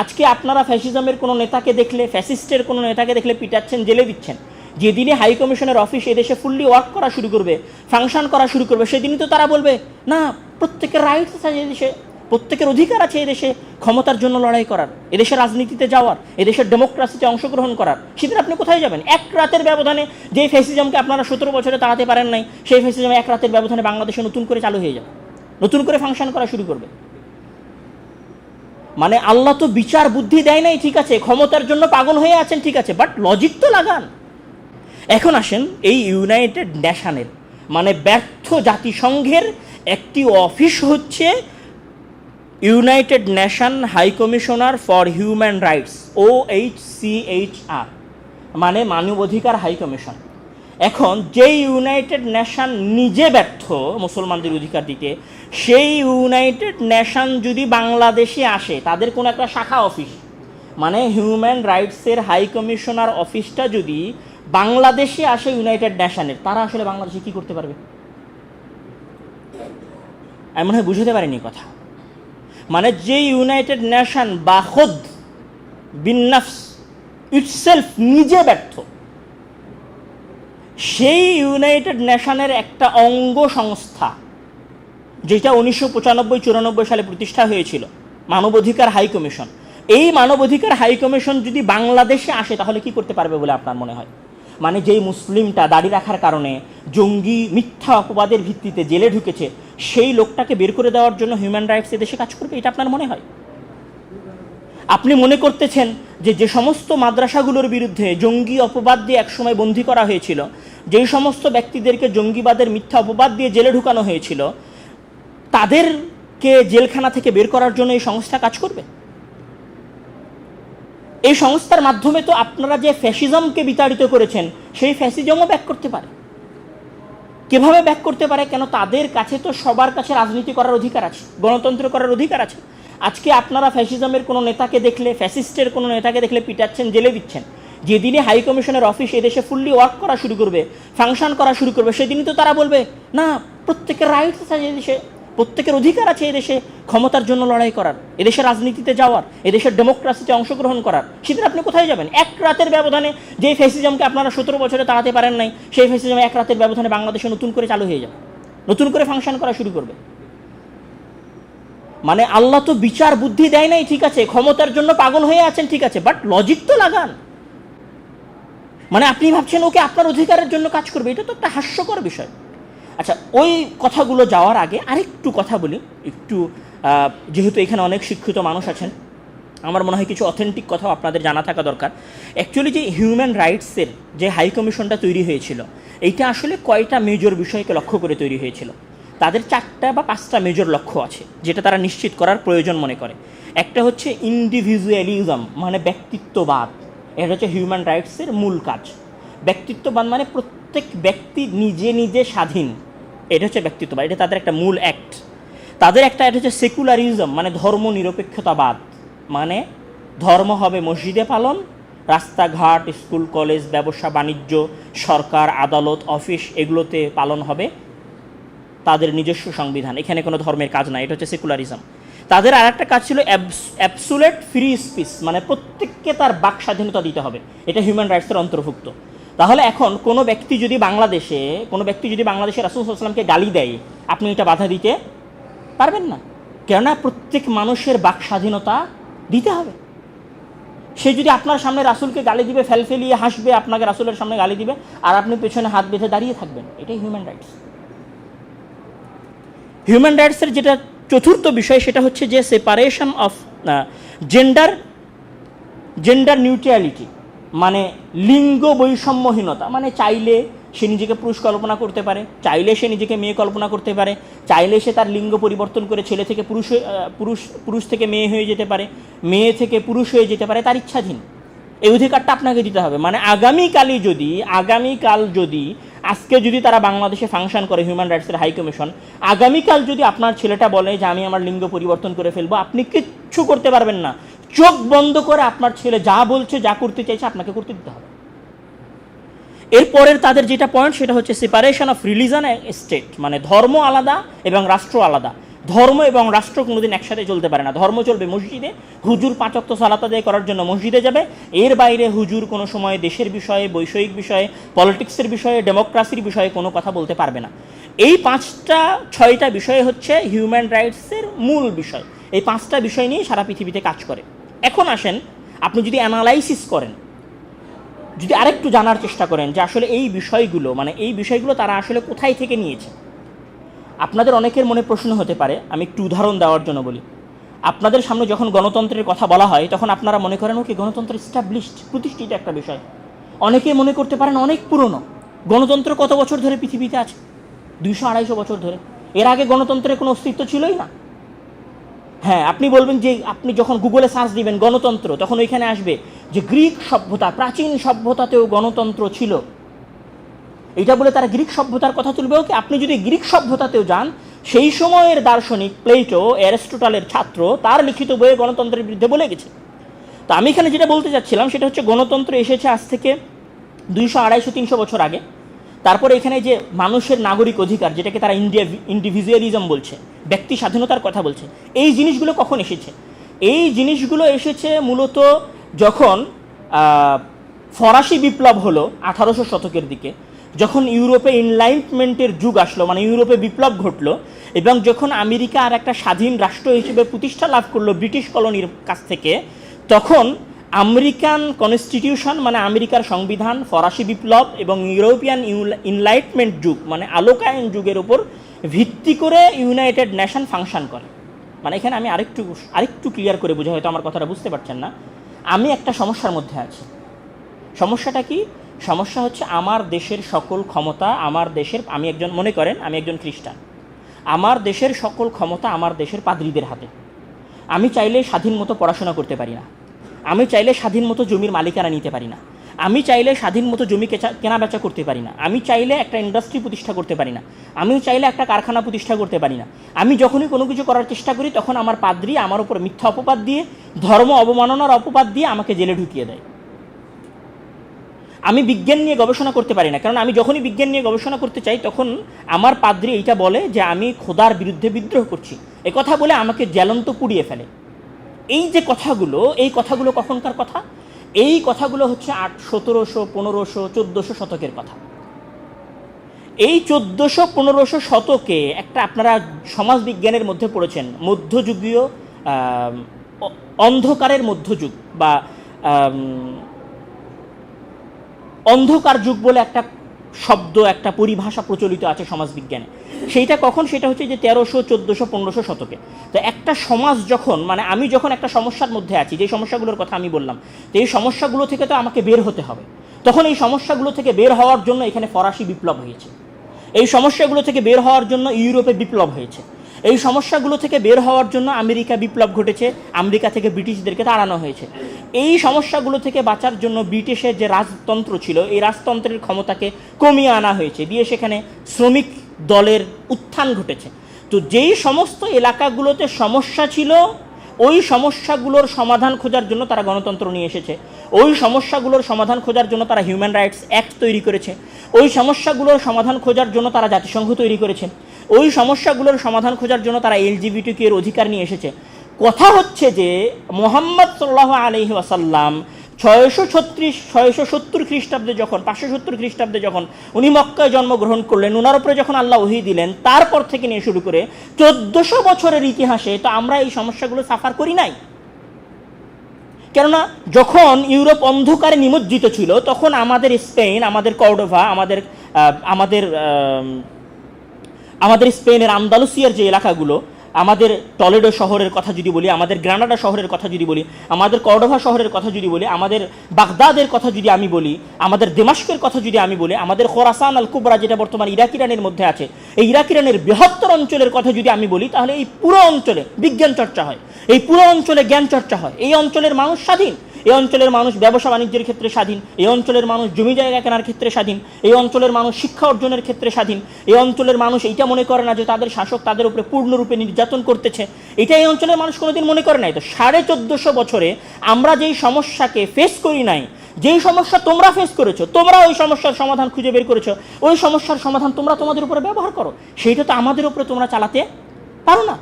আজকে আপনারা ফ্যাসিজমের কোনো নেতাকে দেখলে ফ্যাসিস্টের কোনো নেতাকে দেখলে পিটাচ্ছেন, জেলে দিচ্ছেন। যেদিনই হাই কমিশনের অফিস এদেশে ফুললি ওয়ার্ক করা শুরু করবে ফাংশন করা শুরু করবে, সেদিনই তো তারা বলবে, না, প্রত্যেকের রাইটস আছে এদেশে প্রত্যেকের অধিকার আছে এদেশে ক্ষমতার জন্য লড়াই করার, এদেশে রাজনীতিতে যাওয়ার এদেশের ডেমোক্রাসিতে অংশগ্রহণ করার। সেদিন আপনি কোথায় যাবেন? এক রাতের ব্যবধানে যে ফ্যাসিজমকে আপনারা সতেরো বছরে তাড়াতে পারেন নাই, সেই ফ্যাসিজম এক রাতের ব্যবধানে বাংলাদেশে নতুন করে চালু হয়ে যাবে। নতুন করে ফাংশন করা শুরু করবে। মানে আল্লাহ তো বিচার বুদ্ধি দেয় নাই, ঠিক আছে, ক্ষমতার জন্য পাগল হয়ে আছেন, ঠিক আছে বাট লজিক তো লাগান। এখন আসেন এই ইউনাইটেড নেশনের মানে ব্যর্থ জাতিসংঘের একটি অফিস হচ্ছে united nation high commissioner for human rights O H C H R মানে মানব অধিকার হাই কমিশন। এখন যেই ইউনাইটেড নেশান নিজে ব্যর্থ মুসলমানদের অধিকার দিতে, সেই ইউনাইটেড নেশান যদি বাংলাদেশে আসে, তাদের কোনো একটা শাখা অফিস। মানে হিউম্যান রাইটসের হাই কমিশনার অফিসটা যদি বাংলাদেশে আসে ইউনাইটেড নেশানের, তারা আসলে বাংলাদেশে কি করতে পারবে? আমি মনে হয় বুঝতে পারিনি কথা। মানে যে ইউনাইটেড নেশান বা খোদ বিন্নাফস ইটসেলফ নিজে ব্যর্থ সেই ইউনাইটেড নেশনের একটা অঙ্গ সংস্থা, যেটা উনিশশো পঁচানব্বই চুরানব্বই সালে প্রতিষ্ঠা হয়েছিল মানবাধিকার হাই কমিশন। এই মানবাধিকার হাই কমিশন যদি বাংলাদেশে আসে, তাহলে কি করতে পারবে বলে আপনার মনে হয়? মানে যেই মুসলিমটা দাড়ি রাখার কারণে জঙ্গি মিথ্যা অপবাদের ভিত্তিতে জেলে ঢুকেছে, সেই লোকটাকে বের করে দেওয়ার জন্য হিউম্যান রাইটস এদেশে কাজ করবে, এটা আপনার মনে হয়? আপনি মনে করতেছেন যে যে সমস্ত মাদ্রাসাগুলোর বিরুদ্ধে জঙ্গি অপবাদ দিয়ে একসময় বন্দী করা হয়েছিল, যেই সমস্ত ব্যক্তিদেরকে জঙ্গিবাদের মিথ্যা অপবাদ দিয়ে জেলে ঢুকানো হয়েছিল, তাদেরকে জেলখানা থেকে বের করার জন্য এই সংস্থা কাজ করবে? এই সংস্থার মাধ্যমে তো আপনারা যে ফ্যাসিজমকে বিতাড়িত করেছেন, সেই ফ্যাসিজমও ব্যাক করতে পারে। কীভাবে ব্যাক করতে পারে? কেন তাদের কাছে তো সবার কাছে রাজনীতি করার অধিকার আছে, গণতন্ত্র করার অধিকার আছে। আজকে আপনারা ফ্যাসিজমের কোনো নেতাকে দেখলে ফ্যাসিস্টের কোনো নেতাকে দেখলে পিটাচ্ছেন, জেলে দিচ্ছেন। যেদিনই হাই কমিশনের অফিস এদেশে ফুললি ওয়ার্ক করা শুরু করবে ফাংশন করা শুরু করবে, সেদিনই তো তারা বলবে, না, প্রত্যেকের রাইটস আছে এদেশে, প্রত্যেকের অধিকার আছে এদেশে, ক্ষমতার জন্য লড়াই করার, এদেশে রাজনীতিতে যাওয়ার এদেশের ডেমোক্রাসিতে অংশগ্রহণ করার। সেদিন আপনি কোথায় যাবেন? এক রাতের ব্যবধানে যে ফ্যাসিজমকে আপনারা সতেরো বছরে তাড়াতে পারেন নাই, সেই ফ্যাসিজম এক রাতের ব্যবধানে বাংলাদেশে নতুন করে চালু হয়ে যাবে। নতুন করে ফাংশন করা শুরু করবে। মানে আল্লাহ তো বিচার বুদ্ধি দেয় নাই, ঠিক আছে, ক্ষমতার জন্য পাগল হয়ে আছেন, ঠিক আছে বাট লজিক তো লাগান। মানে আপনি ভাবছেন ওকে আপনার অধিকারের জন্য কাজ করবে, এটা তো একটা হাস্যকর বিষয়। আচ্ছা ওই কথাগুলো যাওয়ার আগে আরেকটু কথা বলি, একটু যেহেতু এখানে অনেক শিক্ষিত মানুষ আছেন, আমার মনে হয় কিছু অথেন্টিক কথাও আপনাদের জানা থাকা দরকার। অ্যাকচুয়ালি যে হিউম্যান রাইটসের যে হাই কমিশনটা তৈরি হয়েছিল, এইটা আসলে কয়টা মেজর বিষয়কে লক্ষ্য করে তৈরি হয়েছিল? তাদের চারটা বা পাঁচটা মেজর লক্ষ্য আছে, যেটা তারা নিশ্চিত করার প্রয়োজন মনে করে। একটা হচ্ছে ইন্ডিভিজুয়ালিজম মানে ব্যক্তিত্ববাদ। এটা হচ্ছে হিউম্যান রাইটসের মূল কাজ। ব্যক্তিত্ববাদ মানে প্রত্যেক ব্যক্তি নিজে নিজে স্বাধীন। এটা হচ্ছে ব্যক্তিত্ববাদ, এটা তাদের একটা মূল অ্যাক্ট তাদের একটা এটা হচ্ছে সেকুলারিজম মানে ধর্ম নিরপেক্ষতাবাদ মানে ধর্ম হবে মসজিদে পালন, রাস্তাঘাট, স্কুল, কলেজ, ব্যবসা, বাণিজ্য, সরকার, আদালত, অফিস, এগুলোতে পালন হবে। তাদের নিজস্ব সংবিধান। এখানে কোনো ধর্মের কাজ নাই, এটা হচ্ছে সেকুলারিজম তাদের আর একটা কাজ ছিল অ্যাবসুলেট ফ্রি স্পিচ মানে প্রত্যেককে তার বাক স্বাধীনতা দিতে হবে। এটা হিউম্যান রাইটসের অন্তর্ভুক্ত। তাহলে এখন কোনো ব্যক্তি যদি বাংলাদেশে, কোনো ব্যক্তি যদি বাংলাদেশের রাসুল সাল্লামকে গালি দেয়, আপনি এটা বাধা দিতে পারবেন না। কেননা প্রত্যেক মানুষের বাক স্বাধীনতা দিতে হবে। সে যদি আপনার সামনে রাসুলকে গালি দিবে, ফেলফেলিয়ে হাসবে, আপনাকে রাসুলের সামনে গালি দিবে, আর আপনি পেছনে হাত বেঁধে দাঁড়িয়ে থাকবেন, এটাই হিউম্যান রাইটস হিউম্যান রাইটসের যেটা চতুর্থ বিষয় সেটা হচ্ছে যে separation of gender gender neutrality মানে লিঙ্গ বৈষম্যহীনতা মানে চাইলে সে নিজেকে পুরুষ কল্পনা করতে পারে, চাইলে সে নিজেকে মেয়ে কল্পনা করতে পারে, চাইলে সে তার লিঙ্গ পরিবর্তন করে ছেলে থেকে পুরুষ পুরুষ পুরুষ থেকে মেয়ে হয়ে যেতে পারে, মেয়ে থেকে পুরুষ হয়ে যেতে পারে, তার ইচ্ছাধীন। এই অধিকারটা আপনাকে দিতে হবে। মানে আগামীকালই যদি, আগামীকাল যদি আজকে যদি তারা বাংলাদেশে ফাংশন করে হিউম্যান রাইটসের হাই কমিশন আগামীকাল যদি আপনার ছেলেটা বলে যে আমি আমার লিঙ্গ পরিবর্তন করে ফেলব, আপনি কিচ্ছু করতে পারবেন না। চোখ বন্ধ করে আপনার ছেলে যা বলছে, যা করতে চাইছে, আপনাকে করতে দিতে হবে। এরপরের তাদের যেটা পয়েন্ট সেটা হচ্ছে সেপারেশন অফ রিলিজন স্টেট মানে ধর্ম আলাদা এবং রাষ্ট্র আলাদা। ধর্ম এবং রাষ্ট্র কোনোদিন একসাথে চলতে পারে না। ধর্ম চলবে মসজিদে, হুজুর পাঁচক্ত সালাত আদায় করার জন্য মসজিদে যাবে। এর বাইরে হুজুর কোনো সময় দেশের বিষয়ে, বৈষয়িক বিষয়ে, পলিটিক্সের বিষয়ে, ডেমোক্রাসির বিষয়ে কোনো কথা বলতে পারবে না। এই পাঁচটা, ছয়টা বিষয় হচ্ছে হিউম্যান রাইটসের মূল বিষয়। এই পাঁচটা বিষয় নিয়ে সারা পৃথিবীতে কাজ করে। এখন আসেন, আপনি যদি অ্যানালাইসিস করেন, যদি আরেকটু জানার চেষ্টা করেন যে আসলে এই বিষয়গুলো মানে এই বিষয়গুলো তারা আসলে কোথায় থেকে নিয়েছে আপনাদের অনেকের মনে প্রশ্ন হতে পারে, আমি একটু উদাহরণ দেওয়ার জন্য বলি। আপনাদের সামনে যখন গণতন্ত্রের কথা বলা হয়, তখন আপনারা মনে করেন, ওকে, গণতন্ত্র স্টাবলিশড প্রতিষ্ঠিত একটা বিষয়। অনেকে মনে করতে পারেন, অনেক পুরনো। গণতন্ত্র কত বছর ধরে পৃথিবীতে আছে? দুইশো আড়াইশো বছর ধরে। এর আগে গণতন্ত্রের কোনো অস্তিত্ব ছিলই না। হ্যাঁ আপনি বলবেন যে, আপনি যখন গুগলে সার্চ দিবেন গণতন্ত্র, তখন ওইখানে আসবে যে গ্রিক সভ্যতা, প্রাচীন সভ্যতাতেও গণতন্ত্র ছিল। এটা বলে তারা গ্রিক সভ্যতার কথা তুলবে ওকে। আপনি যদি গ্রিক সভ্যতাতেও যান, সেই সময়ের দার্শনিক প্লেটো, অ্যারিস্টোটালের ছাত্র, তার লিখিত বইয়ে গণতন্ত্রের বিরুদ্ধে বলে গেছে। তো আমি এখানে যেটা বলতে চাচ্ছিলাম, সেটা হচ্ছে গণতন্ত্র এসেছে আজ থেকে দুইশো আড়াইশো, তিনশো বছর আগে। তারপরে এখানে যে মানুষের নাগরিক অধিকার, যেটাকে তারা ইন্ডিয়া ইন্ডিভিজুয়ালিজম বলছে, ব্যক্তি স্বাধীনতার কথা বলছে, এই জিনিসগুলো কখন এসেছে? এই জিনিসগুলো এসেছে মূলত যখন ফরাসি বিপ্লব হলো আঠারোশো শতকের দিকে। যখন ইউরোপে ইনলাইটমেন্টের যুগ আসলো মানে ইউরোপে বিপ্লব ঘটলো, এবং যখন আমেরিকা আর একটা স্বাধীন রাষ্ট্র হিসেবে প্রতিষ্ঠা লাভ করল ব্রিটিশ কলোনির কাছ থেকে, তখন আমেরিকান কনস্টিটিউশন মানে আমেরিকার সংবিধান, ফরাসি বিপ্লব এবং ইউরোপিয়ান ইনলাইটমেন্ট যুগ মানে আলোকায়ন যুগের উপর ভিত্তি করে ইউনাইটেড নেশন ফাংশন করে। মানে এখানে আমি আরেকটু আরেকটু ক্লিয়ার করে বুঝে হয়তো আমার কথাটা বুঝতে পারছেন না। আমি একটা সমস্যার মধ্যে আছি। সমস্যাটা কি? সমস্যা হচ্ছে আমার দেশের সকল ক্ষমতা, আমার দেশের, আমি একজন, মনে করেন, আমি একজন খ্রিস্টান। আমার দেশের সকল ক্ষমতা আমার দেশের পাদ্রীদের হাতে। আমি চাইলে স্বাধীন মতো পড়াশোনা করতে পারি না। আমি চাইলে স্বাধীন মতো জমির মালিকানা নিতে পারি না। আমি চাইলে স্বাধীন মতো জমি কেনা বেচা করতে পারি না। আমি চাইলে একটা ইন্ডাস্ট্রি প্রতিষ্ঠা করতে পারি না। আমি চাইলে একটা কারখানা প্রতিষ্ঠা করতে পারি না। আমি যখনই কোনো কিছু করার চেষ্টা করি, তখন আমার পাদ্রী আমার উপর মিথ্যা অপবাদ দিয়ে, ধর্ম অবমাননার অপবাদ দিয়ে আমাকে জেলে ঢুকিয়ে দেয়। আমি বিজ্ঞান নিয়ে গবেষণা করতে পারি না। কারণ আমি যখনই বিজ্ঞান নিয়ে গবেষণা করতে চাই, তখন আমার পাদ্রী এইটা বলে যে, আমি খোদার বিরুদ্ধে বিদ্রোহ করছি। এ কথা বলে আমাকে জ্যালন্ত পুড়িয়ে ফেলে। এই যে কথাগুলো, এই কথাগুলো কখনকার কথা? এই কথাগুলো হচ্ছে আট, সতেরোশো, পনেরোশো, চোদ্দোশো শতকের কথা। এই চোদ্দোশো, পনেরোশো শতকে একটা আপনারা সমাজ বিজ্ঞানের মধ্যে পড়েছেন, মধ্যযুগীয় অন্ধকারের মধ্যযুগ বা অন্ধকার যুগ বলে একটা শব্দ, একটা পরিভাষা প্রচলিত আছে সমাজবিজ্ঞানে। সেইটা কখন? সেটা হচ্ছে যে তেরোশো, চোদ্দোশো, পনেরোশো শতকে। তো একটা সমাজ যখন মানে আমি যখন একটা সমস্যার মধ্যে আছি, যে সমস্যাগুলোর কথা আমি বললাম, তো এই সমস্যাগুলো থেকে তো আমাকে বের হতে হবে। তখন এই সমস্যাগুলো থেকে বের হওয়ার জন্য এখানে ফরাসি বিপ্লব হয়েছে। এই সমস্যাগুলো থেকে বের হওয়ার জন্য ইউরোপে বিপ্লব হয়েছে। এই সমস্যাগুলো থেকে বের হওয়ার জন্য আমেরিকা বিপ্লব ঘটেছে, আমেরিকা থেকে ব্রিটিশদেরকে তাড়ানো হয়েছে। এই সমস্যাগুলো থেকে বাঁচার জন্য ব্রিটিশের যে রাজতন্ত্র ছিল, এই রাজতন্ত্রের ক্ষমতাকে কমিয়ে আনা হয়েছে। দিয়ে সেখানে শ্রমিক দলের উত্থান ঘটেছে। তো যেই সমস্ত এলাকাগুলোতে সমস্যা ছিল ওই সমস্যাগুলোর সমাধান খোঁজার জন্য তারা গণতন্ত্র নিয়ে এসেছে। ওই সমস্যাগুলোর সমাধান খোঁজার জন্য তারা হিউম্যান রাইটস অ্যাক্ট তৈরি করেছে। ওই সমস্যাগুলোর সমাধান খোঁজার জন্য তারা জাতিসংঘ তৈরি করেছে। ওই সমস্যাগুলোর সমাধান খোঁজার জন্য তারা এলজিবিটিকে এর অধিকার নিয়ে এসেছে। কথা হচ্ছে যে মোহাম্মদ সাল্লাহ আলহি ওয়াসাল্লাম ছয়শো ছত্রিশ, ছয়শো সত্তর খ্রিস্টাব্দে যখন, পাঁচশো সত্তর খ্রিস্টাব্দে যখন উনি মক্কায় জন্মগ্রহণ করলেন ওনার উপরে যখন আল্লাহ ওহি দিলেন, তারপর থেকে নিয়ে শুরু করে চোদ্দশো বছরের ইতিহাসে তো আমরা এই সমস্যাগুলো সাফার করি নাই। কেননা যখন ইউরোপ অন্ধকারে নিমজ্জিত ছিল, তখন আমাদের স্পেন, আমাদের কর্ডোভা, আমাদের আমাদের আমাদের স্পেনের আন্দালুসিয়ার যে এলাকাগুলো আমাদের টলেডো শহরের কথা যদি বলি, আমাদের গ্রানাডা শহরের কথা যদি বলি, আমাদের করডোভা শহরের কথা যদি বলি, আমাদের বাগদাদের কথা যদি আমি বলি, আমাদের দেমাস্কের কথা যদি আমি বলি, আমাদের খোরাসান আল কুবরা যেটা বর্তমান ইরাক ইরানের মধ্যে আছে, এই ইরাক ইরানের বৃহত্তর অঞ্চলের কথা যদি আমি বলি, তাহলে এই পুরো অঞ্চলে বিজ্ঞান চর্চা হয়। এই পুরো অঞ্চলে জ্ঞান চর্চা হয়। এই অঞ্চলের মানুষ স্বাধীন। এই অঞ্চলের মানুষ ব্যবসা বাণিজ্যের ক্ষেত্রে স্বাধীন, এই অঞ্চলের মানুষ জমি জায়গা কেনার ক্ষেত্রে স্বাধীন, এই অঞ্চলের মানুষ শিক্ষা অর্জনের ক্ষেত্রে স্বাধীন, এই অঞ্চলের মানুষ এইটা মনে করে না যে তাদের শাসক তাদের উপরে পূর্ণরূপে নির্যাতন করতেছে। এটা এই অঞ্চলের মানুষ কোনোদিন মনে করে নাই তো? সাড়ে চোদ্দশো বছরে আমরা যেই সমস্যাকে ফেস করি নাই, যেই সমস্যা তোমরা ফেস করেছ, তোমরা ওই সমস্যার সমাধান খুঁজে বের করেছ, ওই সমস্যার সমাধান তোমরা তোমাদের উপরে ব্যবহার করো। সেইটা তো আমাদের উপরে তোমরা চালাতে পারো না।